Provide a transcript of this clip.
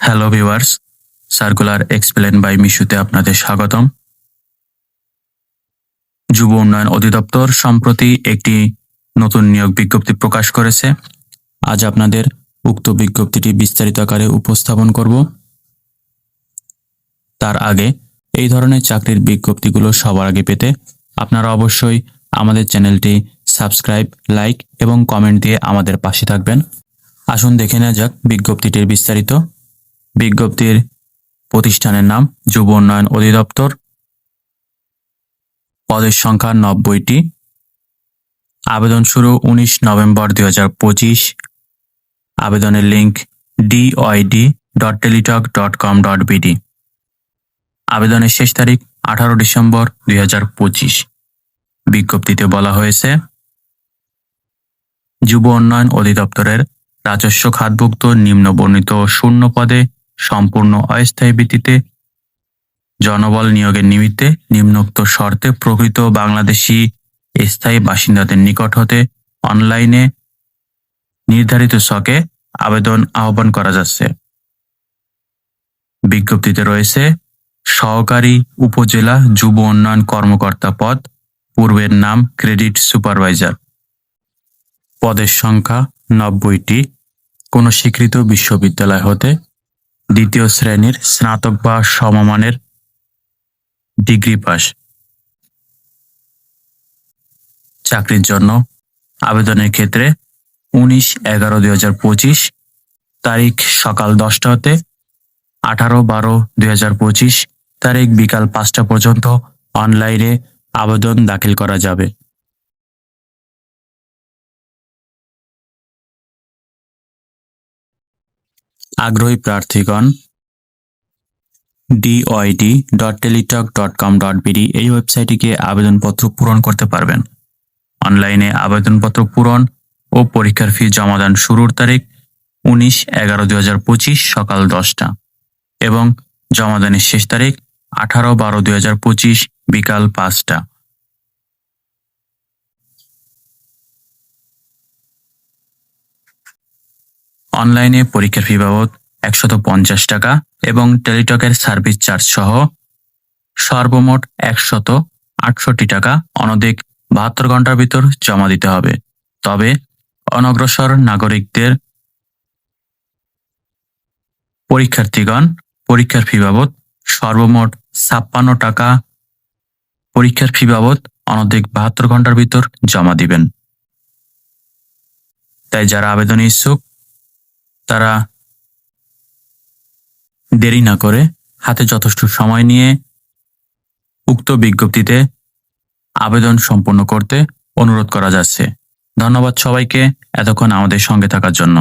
Hello viewers circular explain by মিশুতে আপনাদের স্বাগতম। যুব উন্নয়ন অধিদপ্তর সম্প্রতি একটি নতুন নিয়োগ বিজ্ঞপ্তি প্রকাশ করেছে। আজ আপনাদের উক্ত বিজ্ঞপ্তিটি বিস্তারিত আকারে উপস্থাপন করব। তার আগে এই ধরনের চাকরির বিজ্ঞপ্তিগুলো সবার আগে পেতে আপনারা অবশ্যই আমাদের চ্যানেলটি সাবস্ক্রাইব, লাইক এবং কমেন্ট দিয়ে আমাদের পাশে থাকবেন। আসুন দেখে নেওয়া যাক বিজ্ঞপ্তিটির বিস্তারিত। বিজ্ঞপ্তির প্রতিষ্ঠানের নাম যুব উন্নয়ন অধিদপ্তর। পদের সংখ্যা নব্বইটি। আবেদন শুরু উনিশ নভেম্বর দুই হাজার পঁচিশ। আবেদনের link DYD dot Teletalk dot com dot BD আবেদনের শেষ তারিখ আঠারো ডিসেম্বর দুই হাজার পঁচিশ। বিজ্ঞপ্তিতে বলা হয়েছে যুব উন্নয়ন অধিদপ্তরের রাজস্ব খাতভুক্ত নিম্নবর্ণিত শূন্য পদে সম্পূর্ণ অস্থায়ী ভিত্তিতে জনবল নিয়োগের নিমিত্তে নিম্নোক্ত শর্তে প্রকৃত বাংলাদেশি স্থায়ী বাসিন্দাদের নিকট হতে অনলাইনে নির্ধারিত ছকে আবেদন আহ্বান করা যাচ্ছে। বিজ্ঞপ্তিতে রয়েছে, সহকারী উপজেলা যুব উন্নয়ন কর্মকর্তা পদ, পূর্বের নাম ক্রেডিট সুপারভাইজার। পদের সংখ্যা নব্বইটি। কোনো স্বীকৃত বিশ্ববিদ্যালয় হতে দ্বিতীয় শ্রেণির স্নাতক বা সমমানের ডিগ্রি পাস। চাকরির জন্য আবেদনের ক্ষেত্রে উনিশ এগারো দুই হাজার পঁচিশ তারিখ সকাল দশটা হতে আঠারো বারো দুই হাজার পঁচিশ তারিখ বিকাল পাঁচটা পর্যন্ত অনলাইনে আবেদন দাখিল করা যাবে। আগ্রহী প্রার্থীগণ DYD dot Teletalk dot com dot BD এই ওয়েবসাইটে গিয়ে আবেদনপত্র পূরণ করতে পারবেন। অনলাইনে আবেদনপত্র পূরণ ও পরীক্ষার ফি জমাদান শুরুর তারিখ উনিশ এগারো দুই হাজার পঁচিশ সকাল দশটা এবং জমাদানের শেষ তারিখ আঠারো বারো দুই হাজার পঁচিশ বিকাল পাঁচটা। অনলাইনে পরীক্ষার ফি বাবদ একশত পঞ্চাশ টাকা এবং টেলিটকের সার্ভিস চার্জ সহ সর্বমোট একশত আটষট্টি টাকা অনধিক বাহাত্তর ঘণ্টার ভিতর জমা দিতে হবে। তবে অনগ্রসর নাগরিকদের পরীক্ষার্থীগণ পরীক্ষার ফি বাবদ সর্বমোট ছাপ্পান্ন টাকা পরীক্ষার ফি বাবদ অনধিক বাহাত্তর ঘণ্টার ভিতর জমা দিবেন। তাই যারা আবেদনে ইচ্ছুক তারা দেরি না করে হাতে যথেষ্ট সময় নিয়ে উক্ত বিজ্ঞপ্তিতে আবেদন সম্পন্ন করতে অনুরোধ করা যাচ্ছে। ধন্যবাদ সবাইকে এতক্ষণ আমাদের সঙ্গে থাকার জন্য।